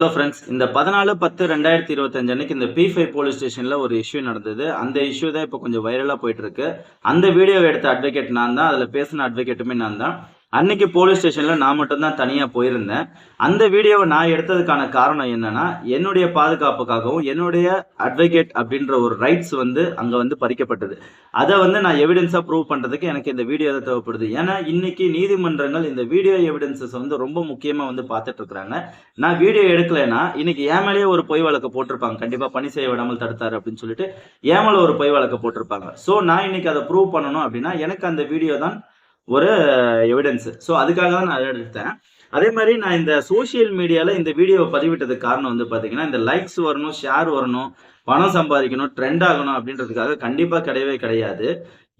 Hello friends இந்த பதினாலு பத்து ரெண்டாயிரத்தி இருபத்தஞ்சு அன்னைக்கு இந்த பி ஃபைவ் போலீஸ் ஸ்டேஷனில் ஒரு இஷ்யூ நடந்தது. அந்த இஷ்யூ தான் இப்போ கொஞ்சம் வைரலாக போயிட்டுருக்கு அந்த வீடியோவை எடுத்த அட்வொகேட் நான் தான். அதில் பேசின அட்வொகேட்டுமே நான் தான். அன்னைக்கு போலீஸ் ஸ்டேஷனில் நான் மட்டும்தான் தனியாக போயிருந்தேன். அந்த வீடியோவை நான் எடுத்ததுக்கான காரணம் என்னன்னா என்னுடைய பாதுகாப்புக்காகவும் என்னுடைய அட்வொகேட் அப்படின்ற ஒரு ரைட்ஸ் வந்து அங்கே வந்து பறிக்கப்பட்டது. அதை வந்து நான் எவிடன்ஸாக ப்ரூவ் பண்ணுறதுக்கு எனக்கு இந்த வீடியோ தான் தேவைப்படுது. ஏன்னா இன்னைக்கு நீதிமன்றங்கள் இந்த வீடியோ எவிடன்சஸ் வந்து ரொம்ப முக்கியமாக வந்து பார்த்துட்டு இருக்கிறாங்க. நான் வீடியோ எடுக்கலைன்னா இன்னைக்கு ஏன் மேலேயே ஒரு பொய் வழக்கு போட்டிருப்பாங்க. கண்டிப்பாக பணி செய்ய விடாமல் தடுத்தாரு அப்படின்னு சொல்லிட்டு ஏமல மேலே ஒரு பொய் வழக்கு போட்டிருப்பாங்க. ஸோ நான் இன்னைக்கு அதை ப்ரூவ் பண்ணணும் அப்படின்னா எனக்கு அந்த வீடியோ தான் ஒரு எவிடன்ஸ் ஸோ அதுக்காக தான் நான் அதை எடுத்தேன். அதே மாதிரி நான் இந்த சோசியல் மீடியாவில் இந்த வீடியோவை பதிவிட்டதுக்கு காரணம் வந்து பார்த்தீங்கன்னா இந்த லைக்ஸ் வரணும் ஷேர் வரணும் பணம் சம்பாதிக்கணும் ட்ரெண்ட் ஆகணும் அப்படின்றதுக்காக கண்டிப்பாக கிடையவே கிடையாது.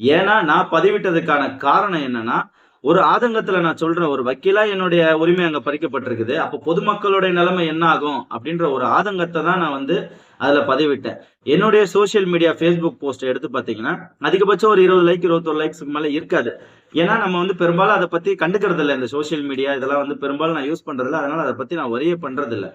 ஏன்னா நான் பதிவிட்டதுக்கான காரணம் என்னன்னா ஒரு ஆதங்கத்துல நான் சொல்றேன் ஒரு வக்கீலா என்னுடைய உரிமை அங்க பறிக்கப்பட்டிருக்குது. அப்போ பொதுமக்களுடைய நிலைமை என்ன ஆகும் அப்படின்ற ஒரு ஆதங்கத்தை தான் நான் வந்து அதுல பதிவிட்டேன். என்னுடைய சோசியல் மீடியா ஃபேஸ்புக் போஸ்ட் எடுத்து பார்த்தீங்கன்னா அதிகபட்சம் ஒரு இருபது லைக் இருபத்தொரு லைக்ஸ்க்கு மேலே இருக்காது. ஏன்னா நம்ம வந்து பெரும்பாலும் அதை பத்தி கண்டுக்கிறது இல்லை இந்த சோசியல் மீடியா இதெல்லாம் வந்து பெரும்பாலும் நான் யூஸ் பண்றது இல்லை அதனால அதை பத்தி நான் ஒரே பண்றது இல்லை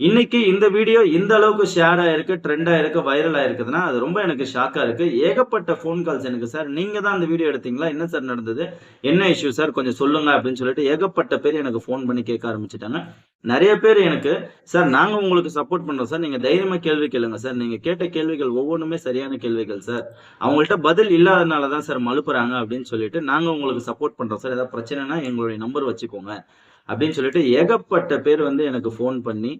இன்னைக்கு இந்த வீடியோ இந்த அளவுக்கு ஷேர் ஆயிருக்கு ட்ரெண்ட் ஆயிருக்கு வைரல் ஆயிருக்குதுன்னா அது ரொம்ப எனக்கு ஷாக்கா இருக்கு. ஏகப்பட்ட ஃபோன் கால்ஸ் எனக்கு சார் நீங்க தான் அந்த வீடியோ எடுத்தீங்களா? என்ன சார் நடந்தது? என்ன இஷ்யூ சார் கொஞ்சம் சொல்லுங்க அப்படின்னு சொல்லிட்டு ஏகப்பட்ட பேர் எனக்கு ஃபோன் பண்ணி கேட்க ஆரம்பிச்சிட்டாங்க. நிறைய பேர் எனக்கு சார் நாங்கள் உங்களுக்கு சப்போர்ட் பண்றோம் சார் நீங்க தைரியமா கேள்வி கேளுங்க சார் நீங்க கேட்ட கேள்விகள் ஒவ்வொன்றுமே சரியான கேள்விகள் சார் அவங்கள்ட்ட பதில் இல்லாதனால தான் சார் மழுப்புறாங்க அப்படின்னு சொல்லிட்டு நாங்கள் உங்களுக்கு சப்போர்ட் பண்றோம் சார் ஏதாவது பிரச்சனைனா எங்களுடைய நம்பர் வச்சுக்கோங்க. அப்படின்னு சொல்லிட்டு ஏகப்பட்ட பேர் வந்து எனக்கு ஃபோன் பண்ணி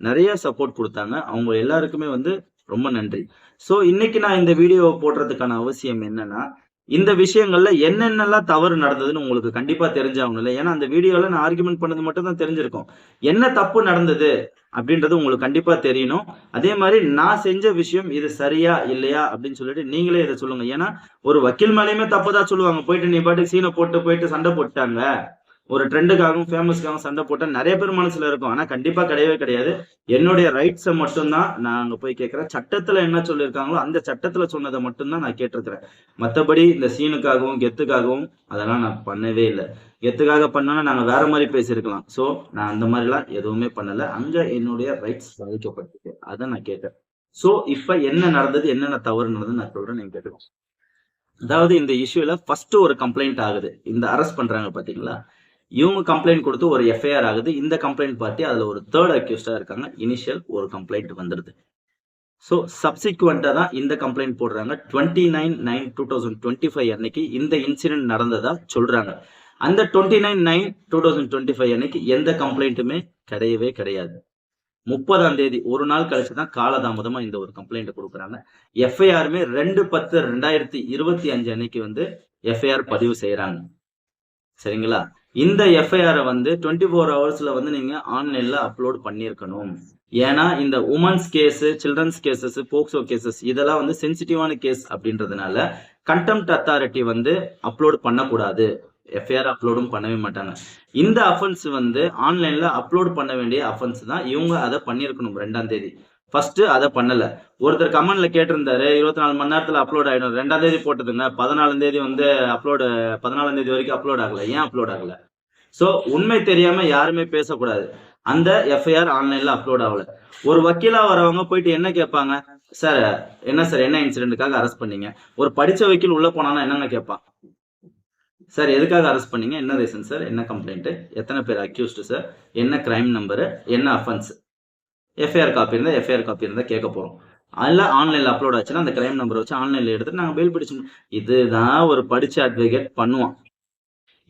நிறைய சப்போர்ட் கொடுத்தாங்க. அவங்க எல்லாருக்குமே வந்து ரொம்ப நன்றி. ஸோ இன்னைக்கு நான் இந்த வீடியோவை போடுறதுக்கான அவசியம் என்னன்னா இந்த விஷயங்கள்ல என்னென்னலாம் தவறு நடந்ததுன்னு உங்களுக்கு கண்டிப்பா தெரிஞ்சாகணும் ஏன்னா அந்த வீடியோல நான் ஆர்குமெண்ட் பண்ணது மட்டும் தான் தெரிஞ்சிருக்கும். என்ன தப்பு நடந்தது அப்படின்றது உங்களுக்கு கண்டிப்பா தெரியணும். அதே மாதிரி நான் செஞ்ச விஷயம் இது சரியா இல்லையா அப்படின்னு சொல்லிட்டு நீங்களே இதை சொல்லுங்க. ஏன்னா ஒரு வக்கீல் மேலேயுமே தப்பு தான் சொல்லுவாங்க. போயிட்டு நீ பாட்டுக்கு சீனை போட்டு போயிட்டு சண்டை போட்டாங்க ஒரு ட்ரெண்டுக்காகவும் ஃபேமஸ்க்காகவும் சண்டை போட்டா நிறைய பேர் மனசுல இருக்கும். ஆனா கண்டிப்பா கிடையவே கிடையாது. என்னுடைய ரைட்ஸை மட்டும்தான் நான் அங்க போய் கேட்குறேன். சட்டத்துல என்ன சொல்லியிருக்காங்களோ அந்த சட்டத்துல சொன்னதை மட்டும்தான் நான் கேட்டிருக்கிறேன். மத்தபடி இந்த சீனுக்காகவும் கெத்துக்காகவும் அதெல்லாம் நான் பண்ணவே இல்லை. கெத்துக்காக பண்ணோன்னா நாங்க வேற மாதிரி பேசியிருக்கலாம். சோ நான் அந்த மாதிரிலாம் எதுவுமே பண்ணல. அங்க என்னுடைய ரைட்ஸ் பாதிக்கப்பட்டிருக்கு. அதை நான் கேட்டேன். சோ இப்ப என்ன நடந்தது என்னென்ன தவறு நடந்தது நான் சொல்கிறேன் நீங்க கேட்டுக்கோங்க. அதாவது இந்த இஷ்யூல ஃபர்ஸ்ட் ஒரு கம்ப்ளைண்ட் ஆகுது. இந்த அரெஸ்ட் பண்றாங்க பாத்தீங்களா? இவங்க கம்ப்ளைண்ட் கொடுத்து ஒரு எஃப்ஐஆர் ஆகுது. இந்த கம்ப்ளைண்ட் பார்ட்டி அதில் ஒரு தேர்ட் அக்யூஸ்டாக இருக்காங்க. இனிஷியல் ஒரு கம்ப்ளைண்ட் வந்துடுது ஸோ சப்சிக்வெண்ட்டாக தான் இந்த கம்ப்ளைண்ட் போடுறாங்க. Twenty nine nine two thousand twenty five அன்னைக்கு இந்த இன்சிடென்ட் நடந்ததா சொல்கிறாங்க அந்த twenty nine nine two thousand twenty five அன்னைக்கு எந்த கம்ப்ளைண்ட்டுமே கிடையவே கிடையாது. முப்பதாம் தேதி ஒரு நாள் கழிச்சு தான் காலதாமதமா இந்த ஒரு கம்ப்ளைண்ட் கொடுக்குறாங்க. எஃப்ஐஆருமே ரெண்டு பத்து ரெண்டாயிரத்தி இருபத்தி அஞ்சு அன்னைக்கு வந்து எஃப்ஐஆர் பதிவு செய்யறாங்க. சரிங்களா? இந்த எஃப்ஐஆரை வந்து டுவெண்ட்டி ஃபோர் ஹவர்ஸில் வந்து நீங்கள் ஆன்லைனில் அப்லோட் பண்ணியிருக்கணும். ஏன்னா இந்த women's case children's cases POCSO cases இதெல்லாம் வந்து சென்சிட்டிவான கேஸ் அப்படின்றதுனால கண்டெம்ட் அத்தாரிட்டி வந்து அப்லோட் பண்ணக்கூடாது. எஃப்ஐஆர் அப்லோடும் பண்ணவே மாட்டாங்க. இந்த அஃபென்ஸ் வந்து ஆன்லைனில் அப்லோட் பண்ண வேண்டிய அஃபென்ஸ் தான் இவங்க அதை பண்ணியிருக்கணும் ரெண்டாம் தேதி. ஃபஸ்ட்டு அதை பண்ணலை. ஒருத்தர் கமெண்ட்ல கேட்டிருந்தாரு இருபத்தி நாலு மணி நேரத்தில் அப்லோட் ஆகிடும் ரெண்டாம் தேதி போட்டதுங்க. பதினாலாம் தேதி வந்து அப்லோடு பதினாலாம் தேதி வரைக்கும் அப்லோட் ஆகலை. ஏன் அப்லோட் ஆகலை? ஸோ உண்மை தெரியாமல் யாருமே பேசக்கூடாது. அந்த எஃப்ஐஆர் ஆன்லைனில் அப்லோட் ஆகலை. ஒரு வக்கீலாக வரவங்க போயிட்டு என்ன கேட்பாங்க? சார் என்ன சார் என்ன இன்சிடென்ட்டுக்காக அரெஸ்ட் பண்ணீங்க? ஒரு படித்த வக்கீல் உள்ளே போனான்னா என்னென்ன கேட்பான்? சார் எதுக்காக அரெஸ்ட் பண்ணீங்க? என்ன ரீசன் சார் என்ன கம்ப்ளைண்ட்டு எத்தனை பேர் அக்யூஸ்டு சார் என்ன கிரைம் நம்பரு என்ன அஃபென்ஸ் எஃப்ஐஆர் காப்பி இருந்தால் எஃப்ஐஆர் காப்பி இருந்தால் கேட்க போகிறோம் அதில் ஆன்லைனில் அப்லோட் ஆச்சுன்னா அந்த கிளைம் நம்பர் வச்சு ஆன்லைனில் எடுத்துட்டு நாங்கள் பெயில் பிடிச்சோம் இதுதான் ஒரு படித்த அட்வொகேட் பண்ணுவோம்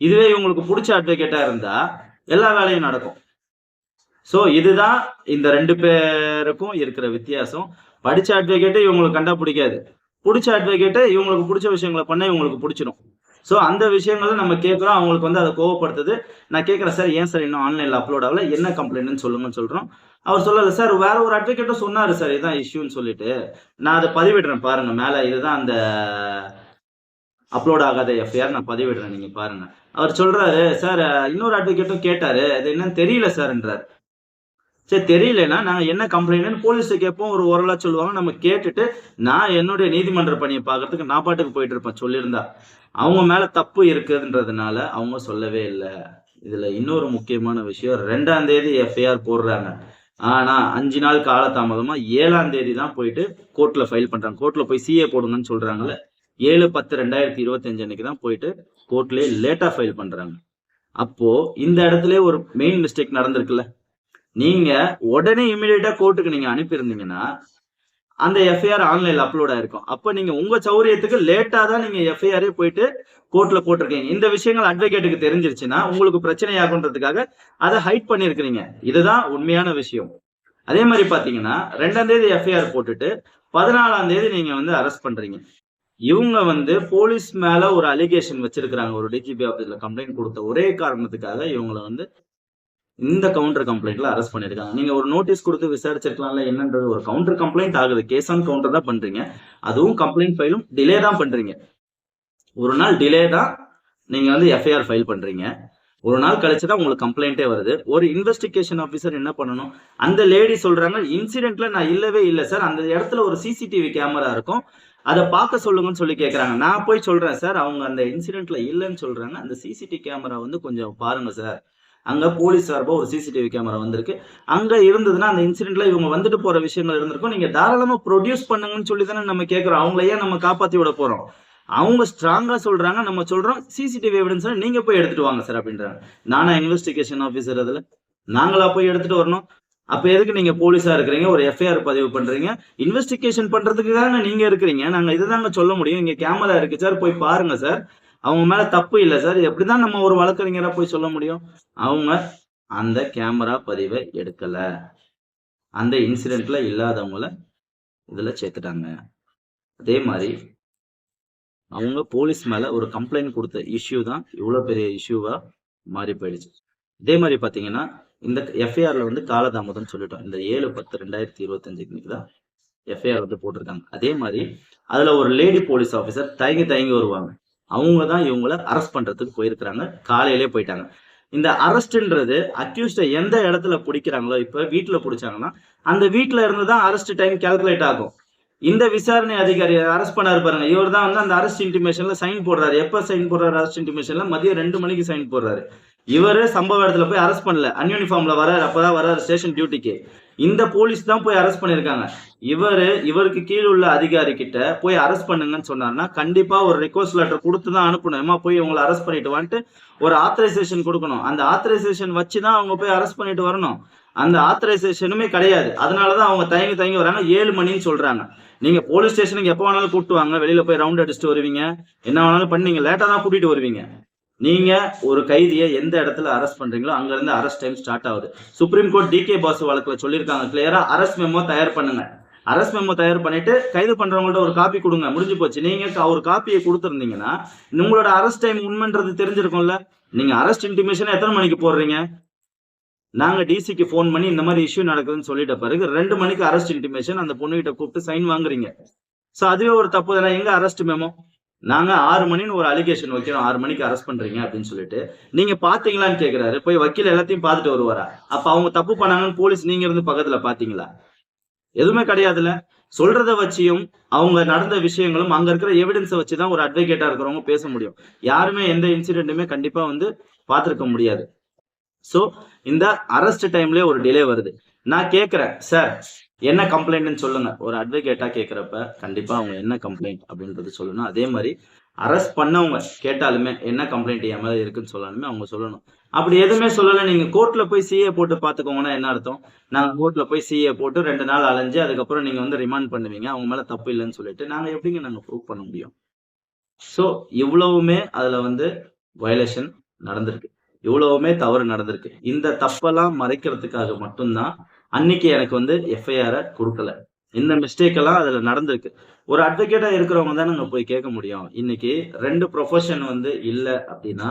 இதுவே இவங்களுக்கு பிடிச்ச அட்வொகேட்டாக இருந்தால் எல்லா வேலையும் நடக்கும். ஸோ இதுதான் இந்த ரெண்டு பேருக்கும் இருக்கிற வித்தியாசம். படித்த அட்வொகேட்டு இவங்களுக்கு கண்டா பிடிக்காது பிடிச்ச அட்வொகேட்டு இவங்களுக்கு பிடிச்ச விஷயங்களை பண்ண இவங்களுக்கு பிடிச்சிடும். ஸோ அந்த விஷயங்களை நம்ம கேட்குறோம். அவங்களுக்கு வந்து அதை கோவப்படுத்துது. நான் கேட்குறேன் சார் ஏன் சார் இன்னும் ஆன்லைனில் அப்லோட் ஆகல? என்ன கம்ப்ளைண்ட்னு சொல்லுங்கன்னு சொல்கிறோம் அவர் சொல்லலை சார் வேற ஒரு அட்வொகேட்டும் சொன்னார் சார். இதுதான் இஷ்யூன்னு சொல்லிட்டு. நான் அதை பதிவிடுறேன் பாருங்க. மேலே இதுதான் அந்த அப்லோட் ஆகாத எஃப்ஐஆர் நான் பதிவிடுறேன். நீங்கள் பாருங்க. அவர் சொல்றாரு சார் இன்னொரு அட்வொகேட்டும் கேட்டாரு. அது என்னன்னு தெரியல சார்ன்றார். சரி தெரியலன்னா நாங்கள் என்ன கம்ப்ளைண்ட்னு போலீஸை கேட்போம். ஒரு ஓரலாக சொல்லுவாங்க. நம்ம கேட்டுட்டு நான் என்னுடைய நீதிமன்ற பணியை பார்க்கறதுக்கு நான் பாட்டுக்கு போயிட்டு இருப்பேன் சொல்லியிருந்தா. அவங்க மேல தப்பு இருக்குதுன்றதுனால அவங்க சொல்லவே இல்லை. இதுல இன்னொரு முக்கியமான விஷயம் ரெண்டாம் தேதி எஃப்ஐஆர் போடுறாங்க. ஆனா அஞ்சு நாள் காலதாமதமா ஏழாம் தேதி தான் போயிட்டு கோர்ட்ல ஃபைல் பண்றாங்க. கோர்ட்ல போய் சிஏ போடுங்கன்னு சொல்றாங்கல்ல. ஏழு பத்து ரெண்டாயிரத்தி இருபத்தஞ்சு அன்னைக்கு தான் போயிட்டு கோர்ட்லயே லேட்டா ஃபைல் பண்றாங்க. அப்போ இந்த இடத்துல ஒரு மெயின் மிஸ்டேக் நடந்திருக்குல்ல. நீங்க உடனே இமிடியேட்டா கோர்ட்டுக்கு நீங்க அனுப்பியிருந்தீங்கன்னா அந்த எஃப்ஐஆர் ஆன்லைன்ல அப்லோட் ஆயிருக்கும். அப்ப நீங்க உங்க சௌரியத்துக்கு லேட்டா தான் நீங்க எஃப்ஐஆரே போயிட்டு கோர்ட்ல போட்டிருக்கீங்க. இந்த விஷயங்கள் அட்வொகேட்டுக்கு தெரிஞ்சிருச்சுன்னா உங்களுக்கு பிரச்சனை ஆகுன்றதுக்காக அதை ஹைட் பண்ணிருக்கிறீங்க. இதுதான் உண்மையான விஷயம். அதே மாதிரி பாத்தீங்கன்னா ரெண்டாம் தேதி எஃப்ஐஆர் போட்டுட்டு பதினாலாம் தேதி நீங்க வந்து அரெஸ்ட் பண்றீங்க. இவங்க வந்து போலீஸ் மேல ஒரு அலிகேஷன் வச்சிருக்கிறாங்க. ஒரு டிஜிபி ஆபீஸ்ல கம்ப்ளைண்ட் கொடுத்த ஒரே காரணத்துக்காக இவங்களை வந்து இந்த கவுண்டர் கம்ப்ளைண்ட்ல அரெஸ்ட் பண்ணிருக்காங்க நீங்க ஒரு நோட்டீஸ் கொடுத்து விசாரிச்சிருக்கலாம்ல என்னன்றது ஒரு கவுண்டர் கம்ப்ளைண்ட் ஆகுது. கேஸ் ஆன் கவுண்டர் தான் பண்றீங்க. அதுவும் கம்ப்ளைண்ட் ஃபைலும் டிலே தான் பண்றீங்க. ஒரு நாள் டிலே தான் நீங்க வந்து எஃப்ஐஆர் ஃபைல் பண்றீங்க. ஒரு நாள் கழிச்சு தான் உங்களுக்கு கம்ப்ளைண்ட்டே வருது. ஒரு இன்வெஸ்டிகேஷன் ஆஃபீஸர் என்ன பண்ணணும்? அந்த லேடி சொல்றாங்க இன்சிடென்ட்ல நான் இல்லவே இல்லை சார் அந்த இடத்துல ஒரு சிசிடிவி கேமரா இருக்கும். அதை பார்க்க சொல்லுங்கன்னு சொல்லி கேட்குறாங்க நான் போய் சொல்றேன் சார் அவங்க அந்த இன்சிடென்ட்ல இல்லைன்னு சொல்றாங்க. அந்த சிசிடிவி கேமரா வந்து கொஞ்சம் பாருங்க சார் அங்க போலீஸ் சார்பாக ஒரு சிசிடிவி கேமரா வந்திருக்கு. அங்க இருந்ததுன்னா அந்த இன்சிடென்ட்ல இவங்க வந்துட்டு போற விஷயங்கள் இருந்திருக்கும். நீங்க தாராளமா ப்ரொடியூஸ் பண்ணுங்கன்னு சொல்லி தானே நம்ம கேட்கறோம் அவங்கள ஏன் நம்ம காப்பாத்தி விட போறோம்? அவங்க ஸ்ட்ராங்கா சொல்றாங்க நம்ம சொல்றோம். சிசிடிவி எவிடன்ஸ் நீங்க போய் எடுத்துட்டு வாங்க சார் அப்படின்றாங்க. நானா இன்வெஸ்டிகேஷன் ஆஃபீஸர் அதுல? நாங்களா போய் எடுத்துட்டு வரணும். அப்ப எதுக்கு நீங்க போலீஸா இருக்கிறீங்க? ஒரு எஃப்ஐஆர் பதிவு பண்றீங்க. இன்வெஸ்டிகேஷன் பண்றதுக்கு தானே நீங்க இருக்கிறீங்க. நாங்க இதுதாங்க சொல்ல முடியும். இங்க கேமரா இருக்கு சார் போய் பாருங்க சார் அவங்க மேல தப்பு இல்லை சார். எப்படிதான் நம்ம ஒரு வழக்கறிஞரா போய் சொல்ல முடியும்? அவங்க அந்த கேமரா பதிவை எடுக்கல. அந்த இன்சிடென்ட்ல இல்லாதவங்கள இதுல சேர்த்துட்டாங்க. அதே மாதிரி அவங்க போலீஸ் மேல ஒரு கம்ப்ளைண்ட் கொடுத்த இஷ்யூ தான் இவ்வளவு பெரிய இஷ்யூவா மாறி போயிடுச்சு. இதே மாதிரி பாத்தீங்கன்னா இந்த எஃப்ஐஆர்ல வந்து காலதாமதம் சொல்லிட்டோம். இந்த ஏழு பத்து ரெண்டாயிரத்தி இருபத்தஞ்சுக்கு தான் எஃப்ஐஆர் வந்து போட்டிருக்காங்க. அதே மாதிரி அதுல ஒரு லேடி போலீஸ் ஆஃபீஸர் தயங்கி தயங்கி வருவாங்க. அவங்க தான் இவங்கள அரெஸ்ட் பண்றதுக்கு போயிருக்கிறாங்க. காலையிலே போயிட்டாங்க. இந்த அரெஸ்ட்ன்றது அக்யூஸ்ட எந்த இடத்துல பிடிக்கிறாங்களோ இப்ப வீட்டுல பிடிச்சாங்கன்னா அந்த வீட்டுல இருந்து தான் அரெஸ்ட் டைம் கால்குலேட் ஆகும். இந்த விசாரணை அதிகாரி அரெஸ்ட் பண்ணாரு பாருங்க. இவர் தான் வந்து அந்த அரெஸ்ட் இன்டிமேஷன்ல சைன் போடுறாரு. எப்ப சைன் போடுறாரு அரெஸ்ட் இன்டிமேஷன்ல மதியம் ரெண்டு மணிக்கு சைன் போடுறாரு. இவர் சம்பவ இடத்துல போய் அரெஸ்ட் பண்ணல. அன்யூனிஃபார்ம்ல வராரு. அப்பதான் வராரு ஸ்டேஷன் டியூட்டிக்கு இந்த போலீஸ் தான் போய் அரெஸ்ட் பண்ணியிருக்காங்க. இவரு இவருக்கு கீழ் உள்ள அதிகாரி கிட்ட போய் அரெஸ்ட் பண்ணுங்கன்னு சொன்னார்னா கண்டிப்பா ஒரு ரிக்வஸ்ட் லெட்டர் கொடுத்து தான் அனுப்பணும். ஏமா போய் உங்களை அரெஸ்ட் பண்ணிட்டு வந்துட்டு ஒரு ஆத்தரைசேஷன் கொடுக்கணும். அந்த ஆத்தரைசேஷன் வச்சு தான் அவங்க போய் அரெஸ்ட் பண்ணிட்டு வரணும். அந்த ஆத்தரைசேஷனுமே கிடையாது. அதனாலதான் அவங்க தயங்கி தயங்கி வராங்க. ஏழு மணின்னு சொல்றாங்க. நீங்க போலீஸ் ஸ்டேஷனுக்கு எப்போ வேணாலும் கூப்பிட்டு வாங்க. வெளியில போய் ரவுண்ட் அடிச்சுட்டு வருவீங்க. என்ன வேணாலும் பண்ணீங்க. லேட்டா தான் கூட்டிட்டு வருவீங்க. நீங்க ஒரு கைதியை எந்த இடத்துல அரெஸ்ட் பண்றீங்களோ அங்கேருந்து அரெஸ்ட் டைம் ஸ்டார்ட் ஆகுது. சுப்ரீம் கோர்ட் டிகே பாசு வழக்குல சொல்லியிருக்காங்க. கிளியராக அரெஸ்ட் மெமோ தயார் பண்ணுங்க. அரெஸ்ட் மெமோ தயார் பண்ணிட்டு கைது பண்றவங்கள்ட்ட ஒரு காப்பி கொடுங்க. முடிஞ்சு போச்சு. நீங்க ஒரு காப்பியை கொடுத்துருந்தீங்கன்னா உங்களோட அரெஸ்ட் டைம் உண்மைன்றது தெரிஞ்சிருக்கும்ல. நீங்க அரெஸ்ட் இன்டிமேஷன் எத்தனை மணிக்கு போடுறீங்க? நாங்க டிசிக்கு ஃபோன் பண்ணி இந்த மாதிரி இஷ்யூ நடக்குதுன்னு சொல்லிட்ட பிறகு ரெண்டு மணிக்கு அரெஸ்ட் இன்டிமேஷன் அந்த பொண்ணுகிட்ட கூப்பிட்டு சைன் வாங்குறீங்க. ஸோ அதுவே ஒரு தப்பு தானே? எங்க அரெஸ்ட் மெமோ நாங்கள் ஆறு மணின்னு ஒரு அலிகேஷன் வைக்கிறோம் ஆறு மணிக்கு அரெஸ்ட் பண்ணுறீங்க அப்படின்னு சொல்லிட்டு நீங்கள் பார்த்தீங்களான்னு கேட்குறாரு போய் வக்கீல் எல்லாத்தையும் பார்த்துட்டு வருவாரா? அப்போ அவங்க தப்பு பண்ணாங்கன்னு போலீஸ் நீங்கள் இருந்து பக்கத்தில் பார்த்தீங்களா எதுவுமே கிடையாதுல்ல. சொல்றத வச்சியும் அவங்க நடந்த விஷயங்களும் அங்க இருக்கிற எவிடன்ஸை வச்சு தான் ஒரு அட்வொகேட்டா இருக்கிறவங்க பேச முடியும். யாருமே எந்த இன்சிடென்ட்டுமே கண்டிப்பா வந்து பார்த்துருக்க முடியாது. ஸோ இந்த அரெஸ்ட் டைம்லேயே ஒரு டிலே வருது. நான் கேட்குறேன் சார் என்ன கம்ப்ளைண்ட்னு சொல்லுங்க. ஒரு அட்வொகேட்டா கேட்குறப்ப கண்டிப்பா அவங்க என்ன கம்ப்ளைண்ட் அப்படின்றது சொல்லணும். அதே மாதிரி அரெஸ்ட் பண்ணவங்க கேட்டாலுமே என்ன கம்ப்ளைண்ட் என் மேல இருக்குன்னு சொல்லணுமே அவங்க சொல்லணும். அப்படி எதுவுமே சொல்லல. நீங்க கோர்ட்ல போய் சிஏ போட்டு பாத்துக்கோங்கன்னா என்ன அர்த்தம்? நாங்க கோர்ட்ல போய் சிஏ போட்டு ரெண்டு நாள் அலைஞ்சு அதுக்கப்புறம் நீங்க வந்து ரிமாண்ட் பண்ணுவீங்க. அவங்க மேல தப்பு இல்லைன்னு சொல்லிட்டு நாங்க எப்படிங்க நாங்க ப்ரூவ் பண்ண முடியும்? சோ இவ்வளவுமே அதுல வந்து வயலேஷன் நடந்திருக்கு. இவ்வளவுமே தவறு நடந்திருக்கு. இந்த தப்பெல்லாம் மறைக்கிறதுக்காக மட்டும்தான் அன்னைக்கு எனக்கு வந்து எஃப்ஐஆரை கொடுக்கல. இந்த மிஸ்டேக் எல்லாம் அதுல நடந்திருக்கு. ஒரு அட்வொகேட்டா இருக்கிறவங்க தான் நாங்க போய் கேட்க முடியும். இன்னைக்கு ரெண்டு ப்ரொஃபஷன் வந்து இல்ல அப்படின்னா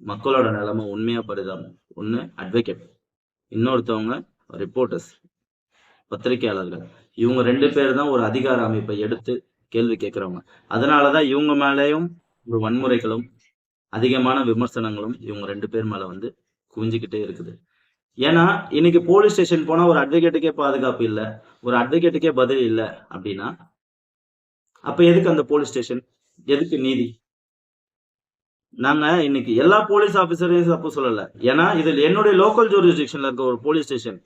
மக்களோட நிலைமை உண்மையா பரிதாபம். ஒண்ணு அட்வொகேட் இன்னொருத்தவங்க ரிப்போர்ட்டர்ஸ் பத்திரிகையாளர்கள். இவங்க ரெண்டு பேர் தான் ஒரு அதிகார அமைப்பை எடுத்து கேள்வி கேட்கிறவங்க. அதனாலதான் இவங்க மேலேயும் ஒரு வன்முறைகளும் அதிகமான விமர்சனங்களும் இவங்க ரெண்டு பேர் மேல வந்து குவிஞ்சுக்கிட்டே இருக்குது. ஏன்னா இன்னைக்கு போலீஸ் ஸ்டேஷன் போனா ஒரு அட்வொகேட்டுக்கே பாதுகாப்பு இல்ல ஒரு அட்வொகேட்டுக்கே பதில் இல்ல அப்படின்னா அப்ப எதுக்கு அந்த போலீஸ் ஸ்டேஷன் எதுக்கு நீதி? நாங்க இன்னைக்கு எல்லா போலீஸ் ஆபீசரையும் தப்பு சொல்லல. ஏன்னா இதுல என்னுடைய லோக்கல் ஜூரிஸ்டிக்ஷன்ல இருக்க ஒரு போலீஸ் ஸ்டேஷன்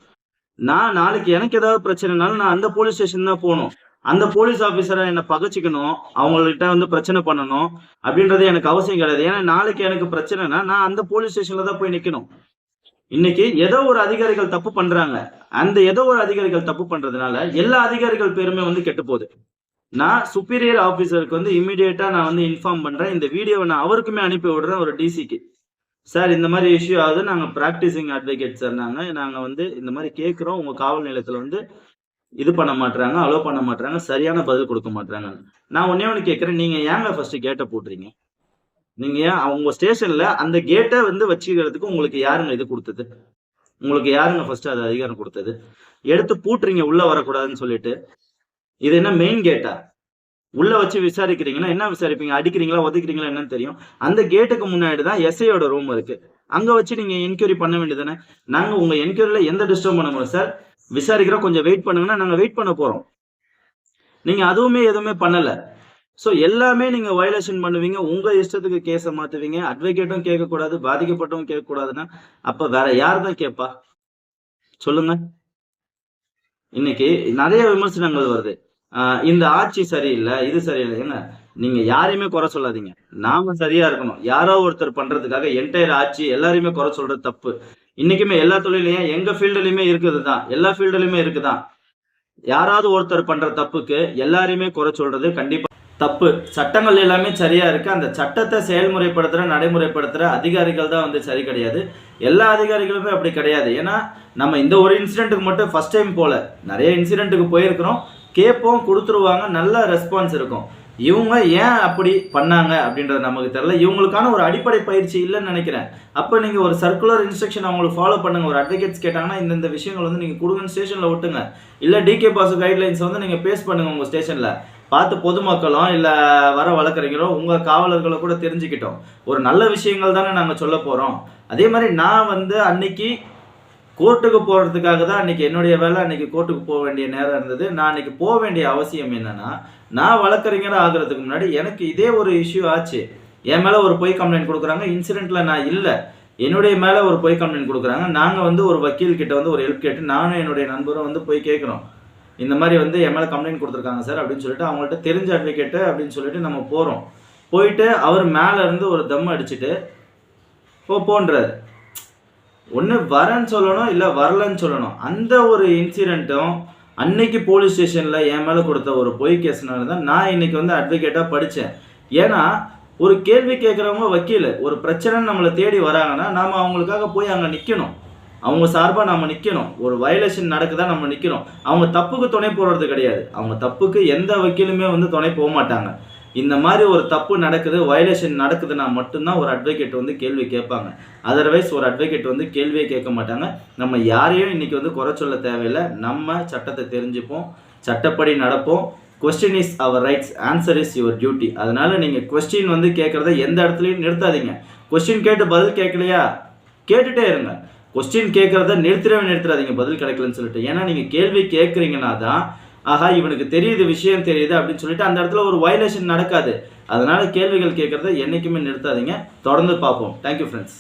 நான் நாளைக்கு எனக்கு ஏதாவது பிரச்சனைனாலும் நான் அந்த போலீஸ் ஸ்டேஷன் தான் போகணும். அந்த போலீஸ் ஆபீசரை என்ன பகச்சிக்கணும் அவங்கள்ட்ட வந்து பிரச்சனை பண்ணணும் அப்படின்றது எனக்கு அவசியம் கிடையாது. ஏன்னா நாளைக்கு எனக்கு பிரச்சனைனா நான் அந்த போலீஸ் ஸ்டேஷன்ல தான் போய் நிக்கணும். இன்னைக்கு ஏதோ ஒரு அதிகாரிகள் தப்பு பண்றாங்க. அந்த ஏதோ ஒரு அதிகாரிகள் தப்பு பண்றதுனால எல்லா அதிகாரிகள் பேருமே வந்து கெட்டு போகுது. நான் சுப்பீரியர் ஆபீசருக்கு வந்து இமீடியட்டா நான் வந்து இன்ஃபார்ம் பண்றேன். இந்த வீடியோவை நான் அவருக்குமே அனுப்பி விடுறேன் ஒரு டிசிக்கு சார் இந்த மாதிரி இஷ்யூ ஆகுது. நாங்கள் ப்ராக்டிசிங் அட்வொகேட் சார் நாங்கள் நாங்கள் வந்து இந்த மாதிரி கேட்குறோம் உங்கள் காவல் நிலையத்தில் வந்து இது பண்ண மாட்டுறாங்க அலோவ் பண்ண மாட்டுறாங்க சரியான பதில் கொடுக்க மாட்டுறாங்க நான் ஒன்னே ஒன்று கேட்குறேன் நீங்கள் ஏங்க ஃபர்ஸ்ட் கேட்டை போட்டுறீங்க நீங்கள் அவங்க ஸ்டேஷனில் அந்த கேட்டை வந்து வச்சுக்கிறதுக்கு உங்களுக்கு யாருங்க இது கொடுத்தது? உங்களுக்கு யாருங்க ஃபர்ஸ்ட் அது அதிகாரம் கொடுத்தது? எடுத்து பூட்டுறீங்க உள்ள வரக்கூடாதுன்னு சொல்லிட்டு. இது என்ன மெயின் கேட்டா உள்ள வச்சு விசாரிக்கிறீங்கன்னா என்ன விசாரிப்பீங்க? அடிக்கிறீங்களா ஒதுக்கிறீங்களா என்னன்னு தெரியும். அந்த கேட்டுக்கு முன்னாடி தான் எஸ்ஐயோட ரூம் இருக்கு. அங்க வச்சு நீங்க என்கொயரி பண்ண வேண்டியதானே நாங்க உங்க என்கொயரியில எந்த டிஸ்டர்ப் பண்ண முடியும்? சார் விசாரிக்கிறோம். கொஞ்சம் வெயிட் பண்ணுங்கன்னா நாங்க வெயிட் பண்ண போறோம். நீங்க அதுவுமே எதுவுமே பண்ணல. ஸோ எல்லாமே நீங்க வயலேஷன் பண்ணுவீங்க. உங்க இஷ்டத்துக்கு கேஸை மாற்றுவீங்க அட்வொகேட்டும் கேட்கக்கூடாது பாதிக்கப்பட்டவங்க கேட்கக்கூடாதுன்னா அப்ப வேற யார் தான் கேட்பா? சொல்லுங்க. இன்னைக்கு நிறைய விமர்சனங்கள் வருது. ஆஹ் இந்த ஆட்சி சரியில்லை இது சரியில்லை. என்ன? நீங்க யாரையுமே குறை சொல்லாதீங்க. நாம சரியா இருக்கணும். யாரோ ஒருத்தர் பண்றதுக்காக என்டையர் ஆட்சி எல்லாரையுமே குறை சொல்றது தப்பு. இன்னைக்குமே எல்லா தொழிலையும் எங்க ஃபீல்டுலயுமே இருக்குது தான் எல்லா ஃபீல்டுலயுமே இருக்குதான். யாராவது ஒருத்தர் பண்ற தப்புக்கு எல்லாரையுமே குறை சொல்றது கண்டிப்பா தப்பு. சட்டங்கள் எல்லாமே சரியா இருக்கு. அந்த சட்டத்தை செயல்முறைப்படுத்துற நடைமுறைப்படுத்துற அதிகாரிகள் தான் வந்து சரி கிடையாது. எல்லா அதிகாரிகளுமே அப்படி கிடையாது. ஏன்னா நம்ம இந்த ஒரு இன்சிடெண்ட்டுக்கு மட்டும் ஃபர்ஸ்ட் டைம் போல. நிறைய இன்சிடென்ட்டுக்கு போயிருக்கிறோம். கேட்போம் கொடுத்துருவாங்க. நல்ல ரெஸ்பான்ஸ் இருக்கும். இவங்க ஏன் அப்படி பண்ணாங்க அப்படின்றது நமக்கு தெரியல. இவங்களுக்கான ஒரு அடிப்படை பயிற்சி இல்லைன்னு நினைக்கிறேன். அப்போ நீங்கள் ஒரு சர்க்குலர் இன்ஸ்ட்ரக்ஷன் அவங்களுக்கு ஃபாலோ பண்ணுங்க. ஒரு அட்வொகேட்ஸ் கேட்டாங்கன்னா இந்தந்த விஷயங்கள் வந்து நீங்கள் கொடுங்க ஸ்டேஷனில் விட்டுங்க இல்லை டிகே பாஸ் கைட்லைன்ஸ் வந்து நீங்கள் பேஸ் பண்ணுங்கள் உங்கள் ஸ்டேஷனில் பார்த்து பொதுமக்களும் இல்லை வர வழக்கறிஞரோ உங்கள் காவலர்களை கூட தெரிஞ்சுக்கிட்டோம். ஒரு நல்ல விஷயங்கள் தானே நாங்கள் சொல்ல போகிறோம் அதே மாதிரி நான் வந்து அன்னைக்கு கோர்ட்டுக்கு போகிறதுக்காக தான் அன்னைக்கு என்னுடைய வேலை அன்னைக்கு கோர்ட்டுக்கு போக வேண்டிய நேரம் இருந்தது. நான் அன்னைக்கு போக வேண்டிய அவசியம் என்னன்னா நான் வழக்கறிஞராக ஆகிறதுக்கு முன்னாடி எனக்கு இதே ஒரு இஷ்யூ ஆச்சு. என் மேலே ஒரு பொய் கம்ப்ளைண்ட் கொடுக்குறாங்க இன்சிடெண்ட்டில் நான் இல்லை. என்னுடைய மேலே ஒரு பொய் கம்ப்ளைண்ட் கொடுக்குறாங்க. நாங்கள் வந்து ஒரு வக்கீல் கிட்ட வந்து ஒரு ஹெல்ப் கேட்டு நானும் என்னுடைய நண்பரும் வந்து போய் கேட்குறோம். இந்த மாதிரி வந்து என் மேலே கம்ப்ளைண்ட் கொடுத்துருக்காங்க சார் அப்படின்னு சொல்லிட்டு அவங்கள்ட்ட தெரிஞ்ச அட்வொகேட்டு அப்படின்னு சொல்லிட்டு நம்ம போகிறோம் போயிட்டு அவர் மேலே இருந்து ஒரு தம் அடிச்சுட்டு போ போன்றாரு. ஒன்று வரேன்னு சொல்லணும் இல்லை வரலன்னு சொல்லணும். அந்த ஒரு இன்சிடெண்ட்டும் அன்னைக்கு போலீஸ் ஸ்டேஷனில் என் மேலே கொடுத்த ஒரு பொய் கேஸ்னால தான் நான் இன்னைக்கு வந்து அட்வொகேட்டாக படித்தேன் ஏன்னா ஒரு கேள்வி கேட்குறவங்க வக்கீல் ஒரு பிரச்சனை நம்மளை தேடி வராங்கன்னா நாம் அவங்களுக்காக போய் அங்கே நிற்கணும் அவங்க சார்பாக நம்ம நிற்கணும் ஒரு வயலேஷன் நடக்குதா நம்ம நிற்கணும் அவங்க தப்புக்கு துணை போடுறது கிடையாது. அவங்க தப்புக்கு எந்த வக்கீலுமே வந்து துணை போக மாட்டாங்க. இந்த மாதிரி ஒரு தப்பு நடக்குது வயலேஷன் நடக்குதுன்னா மட்டும்தான் ஒரு அட்வொகேட் வந்து கேள்வி கேட்பாங்க. அதர்வைஸ் ஒரு அட்வொகேட் வந்து கேள்வியே கேட்க மாட்டாங்க. நம்ம யாரையும் இன்னைக்கு வந்து குறை சொல்ல தேவையில்லை. நம்ம சட்டத்தை தெரிஞ்சுப்போம் சட்டப்படி நடப்போம். Question is our rights answer is your duty அதனால நீங்கள் கொஸ்டின் வந்து கேட்குறத எந்த இடத்துலையும் நிறுத்தாதீங்க. கொஸ்டின் கேட்டு பதில் கேட்கலையா? கேட்டுட்டே இருங்க. கொஸ்டின் கேட்குறத நிறுத்திடவே நிறுத்துறாதீங்க பதில் கிடைக்கலன்னு சொல்லிட்டு. ஏன்னா நீங்கள் கேள்வி கேட்குறீங்கன்னா தான் ஆஹா இவனுக்கு தெரியுது விஷயம் தெரியுது அப்படின்னு சொல்லிட்டு அந்த இடத்துல ஒரு வயலேஷன் நடக்காது. அதனால கேள்விகள் கேட்குறத என்றைக்குமே நிறுத்தாதீங்க. தொடர்ந்து பார்ப்போம். Thank you friends